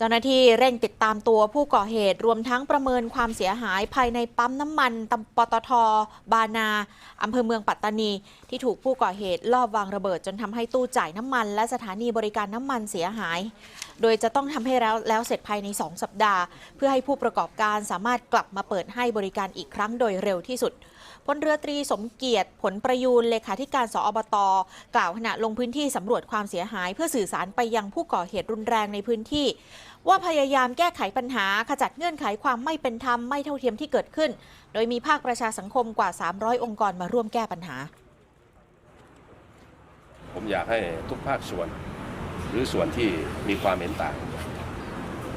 เจ้าหน้าที่เร่งติดตามตัวผู้ก่อเหตุรวมทั้งประเมินความเสียหายภายในปั๊มน้ำมันตำปตท บานาอำเภอเมืองปัตตานี ที่ถูกผู้ก่อเหตุลอบวางระเบิดจนทำให้ตู้จ่ายน้ำมัน และสถานีบริการน้ำมันเสียหาย โดยจะต้องทำให้แล้วแล้วเสร็จภายใน 2 สัปดาห์ เพื่อให้ผู้ประกอบการสามารถกลับมาเปิดให้บริการอีกครั้งโดยเร็วที่สุดพลเรือตรีสมเกียรติผลประยูนเลขาธิการสอบต กล่าวขณะลงพื้นที่สำรวจความเสียหาย เพื่อสื่อสารไปยังผู้ก่อเหตุรุนแรงในพื้นที่ว่าพยายามแก้ไขปัญหาขจัดเงื่อนไขความไม่เป็นธรรมไม่เท่าเทียมที่เกิดขึ้น โดยมีภาคประชาสังคมกว่า 300 องค์กรมาร่วมแก้ปัญหา ผมอยากให้ทุกภาคส่วน หรือส่วนที่มีความเห็นต่าง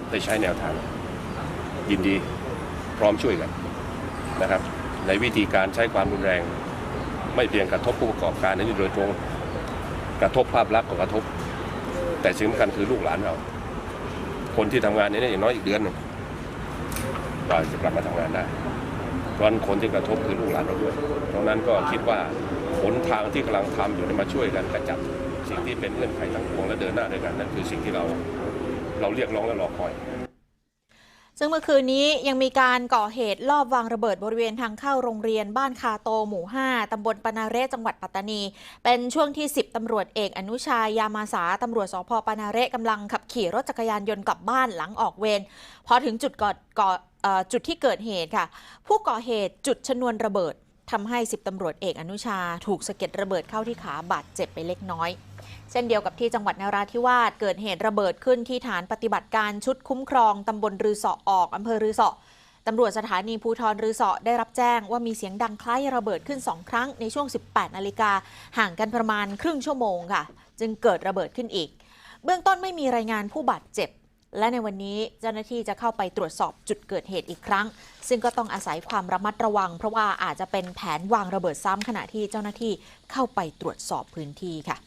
ได้ใช้แนวทาง ยินดีพร้อมช่วยกันนะครับ ในวิธีการใช้ความรุนแรง ไม่เพียงกระทบผู้ประกอบการนี้โดยตรงกระทบภาพลักษณ์ก็กระทบ แต่สิ่งสำคัญคือลูกหลานเรา คนที่ทำงานในนี้อย่างน้อยอีกเดือนหนึ่งกว่าจะกลับมาทำงานได้เพราะนั้นคนที่กระทบคือลูกหลานเราด้วยเพราะนั้นก็คิดว่าหนทางที่กำลังทำอยู่นี่ยมาช่วยกันกระจัดสิ่งที่เป็นเงื่อนไขทั้งปวงและเดินหน้าด้วยกันนั่นคือสิ่งที่เราเราเรียกร้องและรอคอย ซึ่งเมื่อคืนนี้ยังมีการก่อเหตุลอบวางระเบิดบริเวณทางเข้าโรงเรียนบ้านคาโตหมู่ 5 ตำบลปนาเรศจังหวัดปัตตานี เป็นช่วงที่ 10 ตำรวจเอกอนุชายยามาสา ตำรวจสพปนาเรศกำลังขับขี่รถจักรยานยนต์กลับบ้านหลังออกเวร พอถึงจุดก่อจุดที่เกิดเหตุค่ะ ผู้ก่อเหตุจุดชนวนระเบิด ทำให้10ตำรวจเอกอนุชาถูกสะเก็ดระเบิดเข้าที่ขาบาดเจ็บไปเล็กน้อย เช่นเดียวกับที่จังหวัดนราธิวาสเกิดเหตุระเบิดขึ้นที่ฐานปฏิบัติการชุดคุ้มครองตำบลรือสาะออกอำเภอรือสาะตำรวจสถานีภูทรรือเสาะได้รับแจ้งว่ามีเสียงดังคล้ายระเบิดขึ้น 2 ครั้งในช่วง 18 นาฬิกาห่างกันประมาณครึ่งชั่วโมงค่ะ จึงเกิดระเบิดขึ้นอีก เบื้องต้นไม่มีรายงานผู้บาดเจ็บ และในวันนี้เจ้าหน้าที่จะเข้าไปตรวจสอบจุดเกิดเหตุอีกครั้ง ซึ่งก็ต้องอาศัยความระมัดระวัง เพราะว่าอาจจะเป็นแผนวางระเบิดซ้ำขณะที่เจ้าหน้าที่เข้าไปตรวจสอบพื้นที่ค่ะ